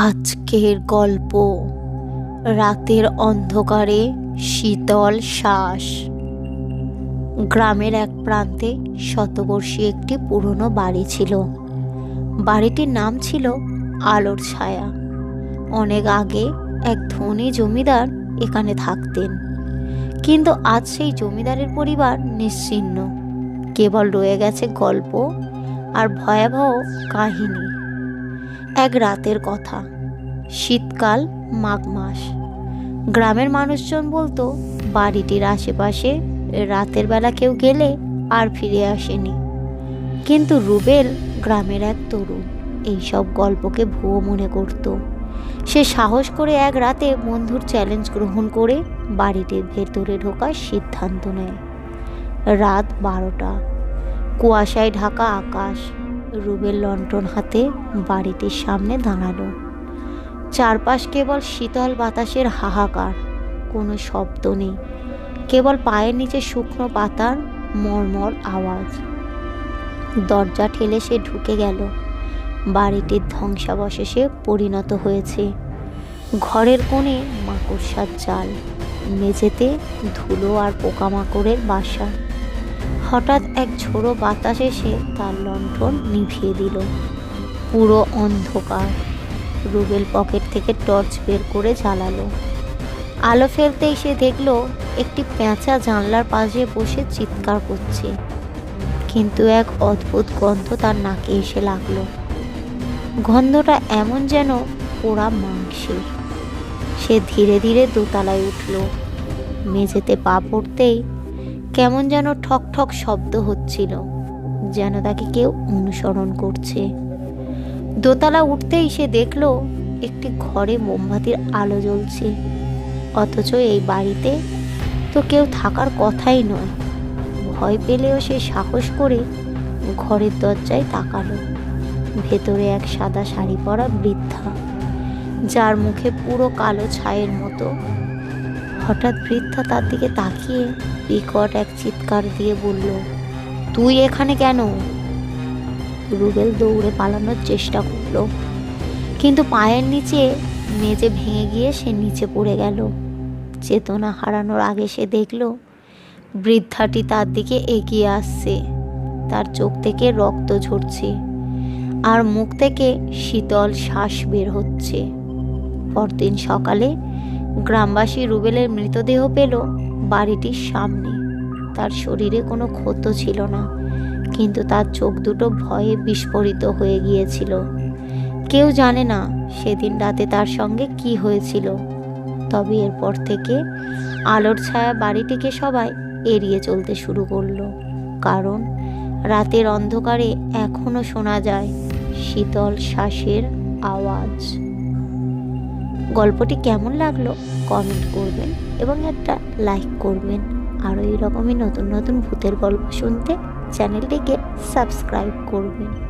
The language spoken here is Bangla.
আজকের গল্প। রাতের অন্ধকারে শীতল শ্বাস। গ্রামের এক প্রান্তে শতবর্ষী একটি পুরনো বাড়ি ছিল। বাড়িটির নাম ছিল আলোর ছায়া। অনেক আগে এক ধনী জমিদার এখানে থাকতেন। কিন্তু আজ সেই জমিদারের পরিবার নিশ্চিহ্ন কেবল রয়ে গেছে গল্প আর ভয়াবহ কাহিনী। এক রাতের কথা। শীতকাল, মাঘ মাস। গ্রামের মানুষজন বলতো, বাড়িটির আশেপাশে রাতের বেলা কেউ গেলে আর ফিরে আসেনি। কিন্তু রুবেল গ্রামের এক তরুণ এইসব গল্পকে ভুয়ো মনে করত। সে সাহস করে এক রাতে বন্ধুর চ্যালেঞ্জ গ্রহণ করে বাড়িটির ভেতরে ঢোকার সিদ্ধান্ত নেয়। রাত বারোটা। কুয়াশায় ঢাকা আকাশ। রুবেল লন্ঠন হাতে বাড়িটির সামনে দাঁড়াল। চারপাশ কেবল শীতল বাতাসের হাহাকার, কোনো শব্দ নেই, কেবল পায়ের নিচে শুকনো পাতার মর্মর আওয়াজ। দরজা ঠেলে সে ঢুকে গেল। বাড়িটির ধ্বংসাবশেষে পরিণত হয়েছে। ঘরের কোণে মাকড়সার জাল, মেঝেতে ধুলো আর পোকামাকড়ের বাসা। হঠাৎ এক ঝোড়ো বাতাস এসে তার লণ্ঠন নিভিয়ে দিল। পুরো অন্ধকার। রুবেল পকেট থেকে টর্চ বের করে জ্বালালো। আলো ফেলতেই সে দেখল, একটি পেঁচা জানলার পাশে বসে চিৎকার করছে। কিন্তু এক অদ্ভুত গন্ধ তার নাকে এসে লাগল। গন্ধটা এমন যেন পোড়া মাংসের। সে ধীরে ধীরে দোতলায় উঠল। মেঝেতে পা পড়তেই কেমন যেন ঠক ঠক শব্দ হচ্ছিল, যেন তাকে কেউ অনুসরণ করছে। দোতলা উঠতেই সে দেখল, একটি ঘরে মোমবাতির আলো জ্বলছে। অথচ এই বাড়িতে তো কেউ থাকার কথাই নয়। ভয় পেলেও সে সাহস করে ঘরের দরজায় তাকালো। ভেতরে এক সাদা শাড়ি পরা বৃদ্ধা, যার মুখে পুরো কালো ছায়ের মতো হঠাৎ বৃদ্ধা তার দিকে তাকিয়ে বিকট এক চিৎকার দিয়ে বলল, তুই এখানে কেন? রুবেল দৌড়ে পালানোর চেষ্টা করল, কিন্তু পায়ের নিচে মেজে ভেঙে গিয়ে সে নিচে পড়ে গেল। চেতনা হারানোর আগে সে দেখল, বৃদ্ধাটি তার দিকে এগিয়ে আসছে। তার চোখ থেকে রক্ত ঝরছে আর মুখ থেকে শীতল শ্বাস বের হচ্ছে। পরদিন সকালে গ্রামবাসী রুবেলের মৃতদেহ পেল বাড়িটির সামনে। তার শরীরে কোনো ক্ষত ছিল না, কিন্তু তার চোখ দুটো ভয়ে বিস্ফোরিত হয়ে গিয়েছিল। কেউ জানে না সেদিন রাতে তার সঙ্গে কি হয়েছিল। তবে এরপর থেকে আলোর ছায়া বাড়িটিকে সবাই এড়িয়ে চলতে শুরু করল, কারণ রাতের অন্ধকারে এখনও শোনা যায় শীতল শ্বাসের আওয়াজ। গল্পটি কেমন লাগল কমেন্ট করবেন এবং একটা লাইক করবেন। আরও এইরকমই নতুন নতুন ভূতের গল্প শুনতে চ্যানেলটিকে সাবস্ক্রাইব করবেন।